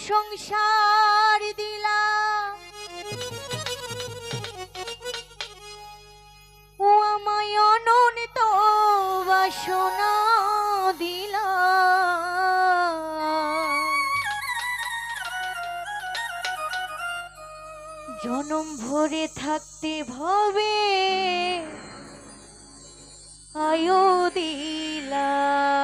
সংসার দিলা ও আমায় অনন্ত বাসনা দিলা জনম ভরে থাকতে ভবে আয়ো দিলানা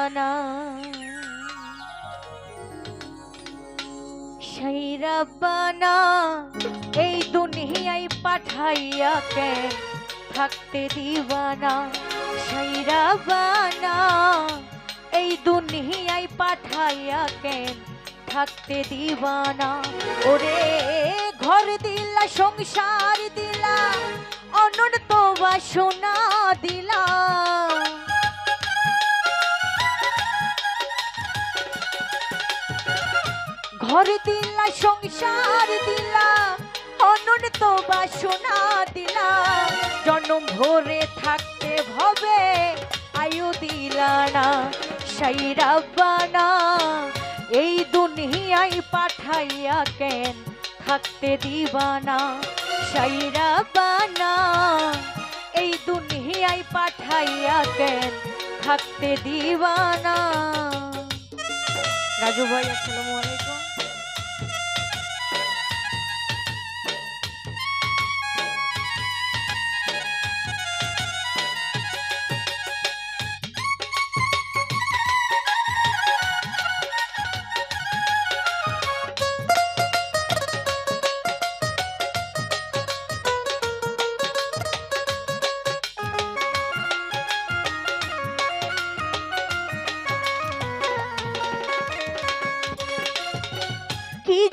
রাব্বানা, এই দুনিয়ায় পাঠাইয়া কেন থাকতে দিবানা সেই রাব্বানা এই দুনিয়ায় পাঠাইয়া কেন থাকতে দিবানা, ওরে ঘর দিলা, সংসার দিলা, অনন্ত বাসনা দিলা। ঘর দিলা, সংসার দিলা অনন্ত বাসনা দিলা। জনম ভরে থাকতে ভবে আয়ু দিলা না, সেই রাব্বানা। এই দুনিয়ায় পাঠাইয়া কেন থাকতে দিবানা, সেই রাব্বানা। এই দুনিয়ায় পাঠাইয়া কেন থাকতে দিবানা। রাজু ভাই, আসসালামু আলাইকুম।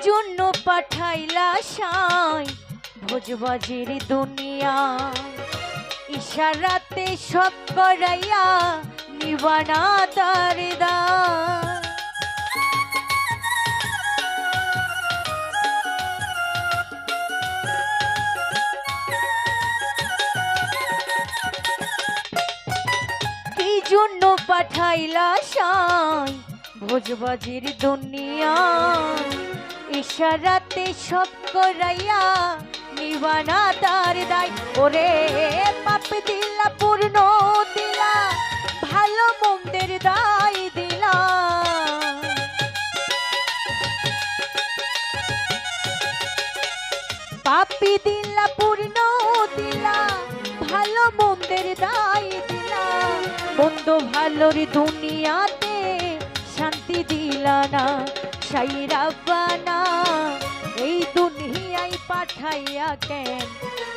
জন্য পাঠাইলা সাই ভোজবাজির দুনিয়া। ইশারাতে সব করাইয়া নিবানা কি জন্য পাঠাইলা সাই ভোজবাজির দুনিয়া? ইশারাতে সব করাইয়া নিবানা তার দায়। ওরে পাপ দিলা, পূর্ণ দিলা, ভালো মন্দের দায় দিলা। পাপি দিলা, পূর্ণ দিলা, ভালো মন্দের দায় দিলা। মন্দ ভালোর দুনিয়াতে শান্তি দিলা না সাই রাব্বানা এই পাঠাইয়া কেন?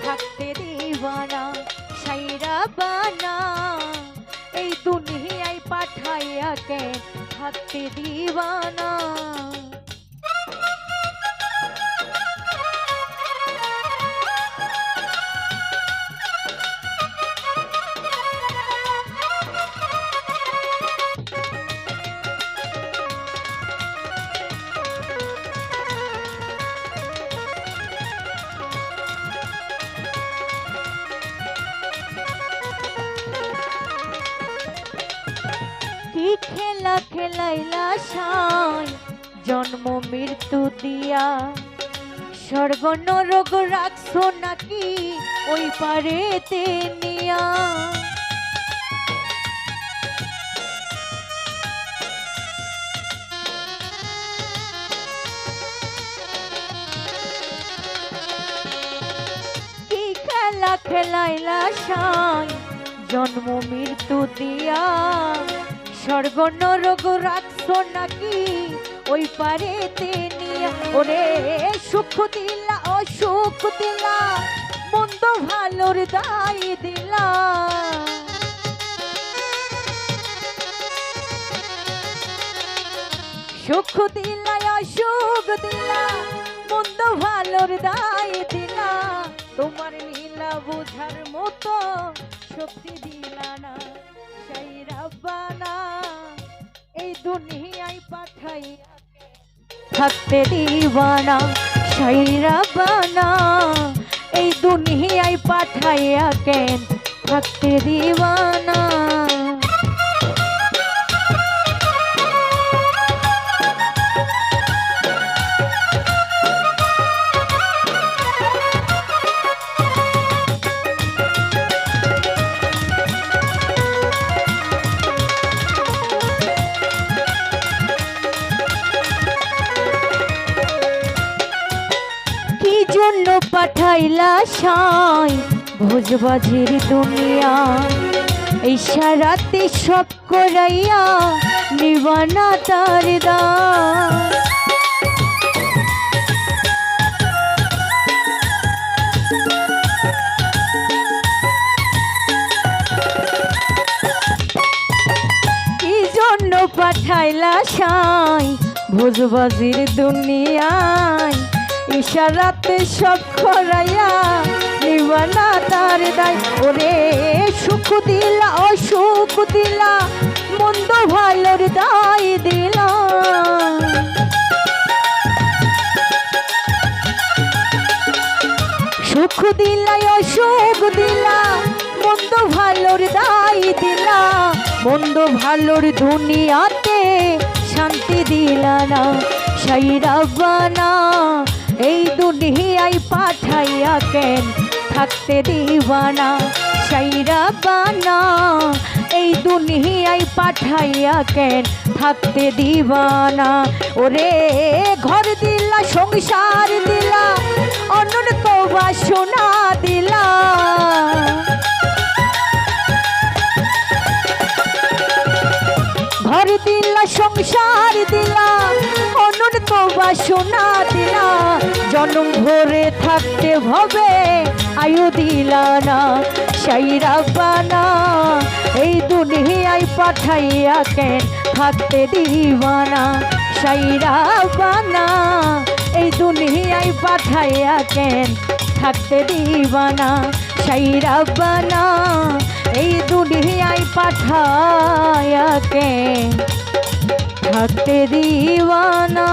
থাকতে দিবানা সাইরা বানা। এই দুনিয়ায় পাঠাইয়া কেন? থাকতে দিবানা কি খেলা খেলাইলা সাই? জন্ম মৃত্যু দিয়া। স্বর্গ নরক রাখছো নাকি ওই পারেতে নিয়া? কি খেলা খেলাইলা সাই? জন্ম মৃত্যু দিয়া। স্বর্গ নরক রাখছো নাকি ওই পারেতে নিয়া ওরে সুখ দিলা অসুখ দিলা মন্দ ভালোর দায় দিলা। সুখ দিলা অসুখ দিলা মন্দ ভালোর দায় দিলা। তোমার লীলা বোঝার মতো শক্তি দিলা না। দুনিয়ায় পাঠাইয়া থাকতে দিবানা সেই রাব্বানা এই দুনিয়ায় পাঠাইয়া কেন থাকতে দিবানা জন্য পাঠাইলা সাই। ভোজবাজির দুনিয়া এই সারাতে সব করাইয়া নিবানা তার দা। পাঠাইলা সাই? ভোজবাজির দুনিয়ায়, ইশারাতে সব খরাইয়া নিবানা তার দায়। ওরে সুখ দিলা, অসুখ দিলা, মন্দ ভালোর দায় দিলা। সুখ দিলাই অসুখ দিলা, মন্দ ভালোর দায় দিলা। মন্দ ভালোর দুনিয়াতে শান্তি দিলা না, সাইরা বানা এই দুনিয়ায় পাঠাইয়া কেন? থাকতে দিবানা সাইরা বানা। এই দুনিয়ায় পাঠাইয়া কেন? থাকতে দিবানা। ওরে ঘর দিলা, সংসার দিলা, অনন তো বাসনা দিলা। ঘর দিলা, সংসার দিলা, অনন তো বাসনা দিলা জনম ভরে থাকতে হবে। আয়ু দিলা না সাইরা বানা এই দুনিয়ায় পাঠাইয়া কেন থাকতে দিবানা? সাইরা বানা এই দুনিয়ায় পাঠাইয়া কেন থাকতে দিবানা? সাইরা বানা এই দুনিয়ায় পাঠাইয়া কেন থাকতে দিবানা?